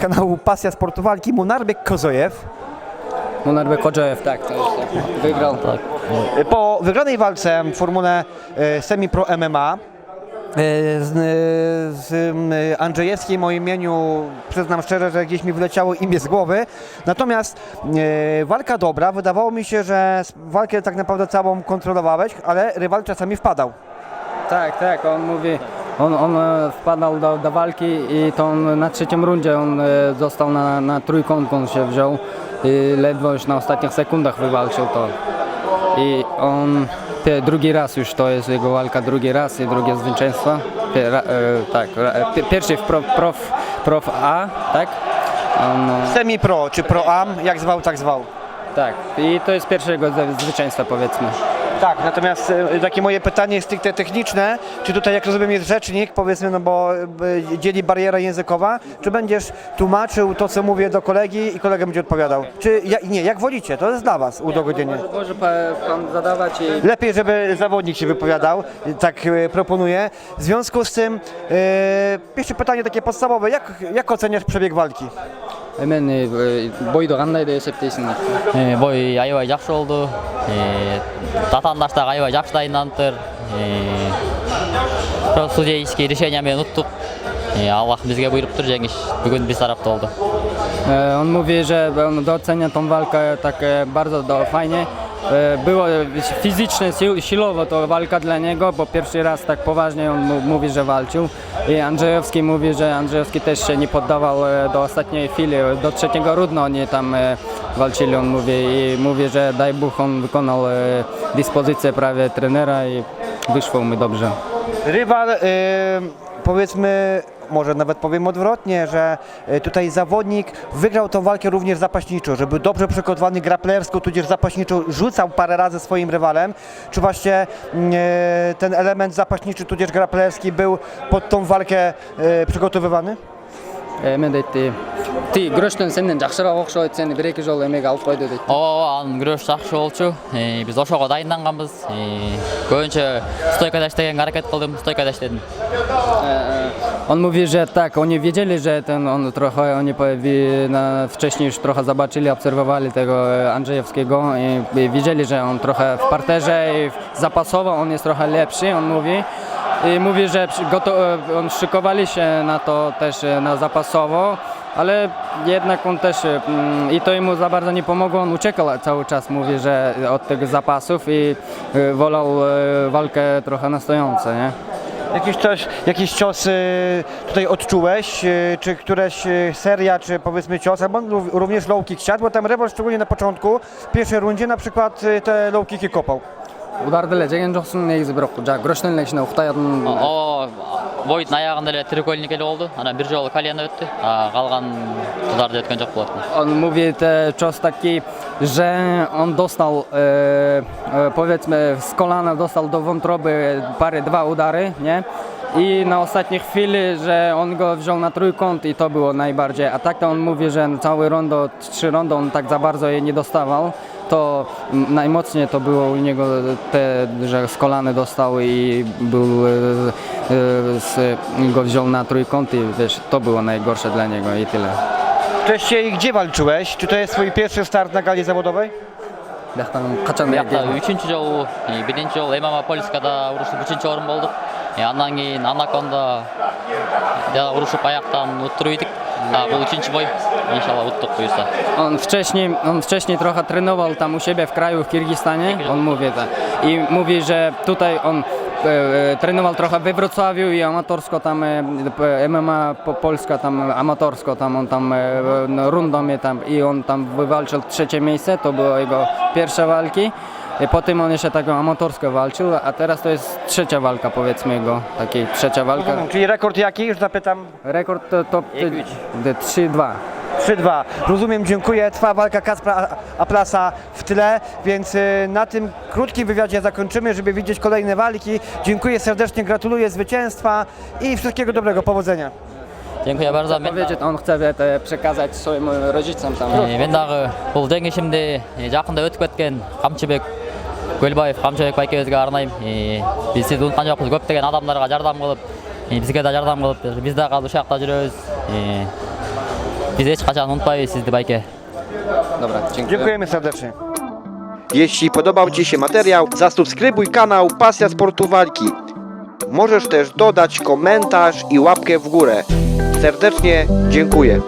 kanału Pasja Sportu Walki Munarbek Kozojew. Munarbek Kodżejew, tak, to jest, tak. wygrał. Po wygranej walce w formule e, semi-pro MMA z, e, z Andrzejewskim o imieniu, przyznam szczerze, że gdzieś mi wyleciało imię z głowy. Natomiast e, walka dobra, wydawało mi się, że walkę tak naprawdę całą kontrolowałeś, ale rywal czasami wpadał. Tak, tak, on mówi, on, on e, wpadał do, do walki i to na trzecim rundzie on e, został na, na trójkąt, on się wziął i ledwo już na ostatnich sekundach wywalczył to. I on drugi raz już to jest jego walka, drugi raz i drugie zwycięstwo. E, tak, e, pi- pierwszy w prof, prof, prof A, tak? On, e, Semi-pro czy pro-am, jak zwał, tak zwał. tak, i to jest pierwsze jego zwy- zwycięstwo powiedzmy. Tak, natomiast e, takie moje pytanie jest stricte techniczne. Czy tutaj, jak rozumiem, jest rzecznik, powiedzmy, no bo e, dzieli bariera językowa, czy będziesz tłumaczył to, co mówię do kolegi i kolega będzie odpowiadał? Czy ja, nie, jak wolicie, to jest dla Was udogodnienie. Może pa- pan zadawać i... Lepiej, żeby zawodnik się wypowiadał, tak e, proponuję. W związku z tym, e, pierwsze pytanie takie podstawowe, jak, jak oceniasz przebieg walki? Hemen e, бойды қандай деп есептейсің Э, бой аябай жакшы болду Э, татаандаштар аябай жакшы дайындалыптыр судейский решение менен уттук аллах бизге буйруптур жеңиш бүгүн биз тарапта болду On mówi, że docenia tą walkę tak e, bardzo do, fajnie. E, Było fizycznie, siłowo to walka dla niego, bo pierwszy raz tak poważnie on mówi, że walczył. I Andrzejowski mówi, że Andrzejowski też się nie poddawał e, do ostatniej chwili, do trzeciego rudna oni tam e, walczyli, on mówi. I mówi, że daj Bóg, on wykonał dyspozycję prawie trenera i wyszło mu dobrze. Rywal, powiedzmy, może nawet powiem odwrotnie, że e, tutaj zawodnik wygrał tę walkę również zapaśniczo, żeby dobrze przygotowany graplersko, tudzież zapaśniczo rzucał parę razy swoim rywalem, czy właśnie mm, e, ten element zapaśniczy, tudzież graplerski był pod tą walkę e, przygotowywany? Mnie айтты ти күрөштөн сенден жакшыраак окшойт сени бир эки жолу эмеге алып койду дейт ооба анын күрөшү жакшы болчу Э, биз ошого дайынданганбыз Э, көбүнчө стойкада иштегенге аракет кылдым стойкада иштедим On mówi, że tak, oni wiedzieli, że ten on trochę, oni powi- na, wcześniej już trochę zobaczyli, obserwowali tego e, Andrzejewskiego i, i wiedzieli, że on trochę w parterze i w- zapasowo on jest trochę lepszy, on mówi. I mówi, że przy- goto- e, on szykowali się na to też e, na zapasowo, ale jednak on też e, mm, i to mu za bardzo nie pomogło, on uciekał cały czas, mówi, że od tych zapasów i e, wolał e, walkę trochę na stojąco, nie? Jakiś, coś, jakiś cios e, tutaj odczułeś, e, czy któraś e, seria, czy powiedzmy cios, albo ró- również low kick siadł, bo tam rywal szczególnie na początku, w pierwszej rundzie na przykład e, te low kicki kopał. ударды эле жеген жоксуң негизи бирок жана күрөштөн эле кичине уктаятын ооба бойдун аягында эле треугольник эле болду анан бир жолу колено өттү а калган ударды өткөн жок болот on mówi te cios taki, że on dostał e, e, powiedzmy z kolana dostał do wątroby parę dwa udary, nie? I na ostatniej chwili, że on go wziął na trójkąt i to było najbardziej. A tak to on mówi, że cały rondo, trzy rondo on tak za bardzo jej nie dostawał. to najmocniej to było u niego te, że z kolany dostały i był e, e, z, go wziął na trójkąt i wiesz, to było najgorsze dla niego i tyle. Wcześniej gdzie walczyłeś? Czy to jest twój pierwszy start na gali zawodowej? 약간 가장 약간 약간 üçüncü yol, e, birinci yol MMA Poliska'da vuruşup üçüncü orun olduk. E, ondan keyin Anakonda'da vuruşup ayaktan utturuyduk a wyłóczyć boj, inshallah, uttok. On wcześniej, on wcześniej trochę trenował tam u siebie w kraju, w Kirgistanie, on mówi tak. I mówi, że tutaj on e, e, trenował trochę we Wrocławiu i amatorsko tam e, MMA po, Polska tam e, amatorsko tam on tam e, no, rundą je tam i on tam wywalczył trzecie miejsce, to było jego pierwsze walki. Potem on jeszcze taką amatorską walczył, a teraz to jest trzecia walka powiedzmy go, takiej trzecia walka. Mhm, Czyli rekord jaki? Już zapytam. Rekord to, to 3-2. 3-2. Rozumiem, dziękuję. Trwa walka Kacpra Aplasa w tle, więc na tym krótkim wywiadzie zakończymy, żeby widzieć kolejne walki. Dziękuję serdecznie, gratuluję zwycięstwa i wszystkiego dobrego, powodzenia. Dziękuję bardzo. Powiedzieć, on chce to przekazać swoim rodzicom tam. Vendar Buldengi şimdi Japon'da ötketken Kamçıbek көлбаев камчыбек байкебизге арнайм биз сизди унуткан жокпуз көптөгөн адамдарга жардам кылып и бизге да жардам кылып биз дагы азыр ушул жакта жүрөбүз И биз эч качан унутпайбыз сизди байке Dobra, dziękuję. Dziękujemy serdecznie. Jeśli podobał Ci się materiał, zasubskrybuj kanał Pasja Sportu Walki. Możesz też dodać komentarz i łapkę w górę. Serdecznie dziękuję.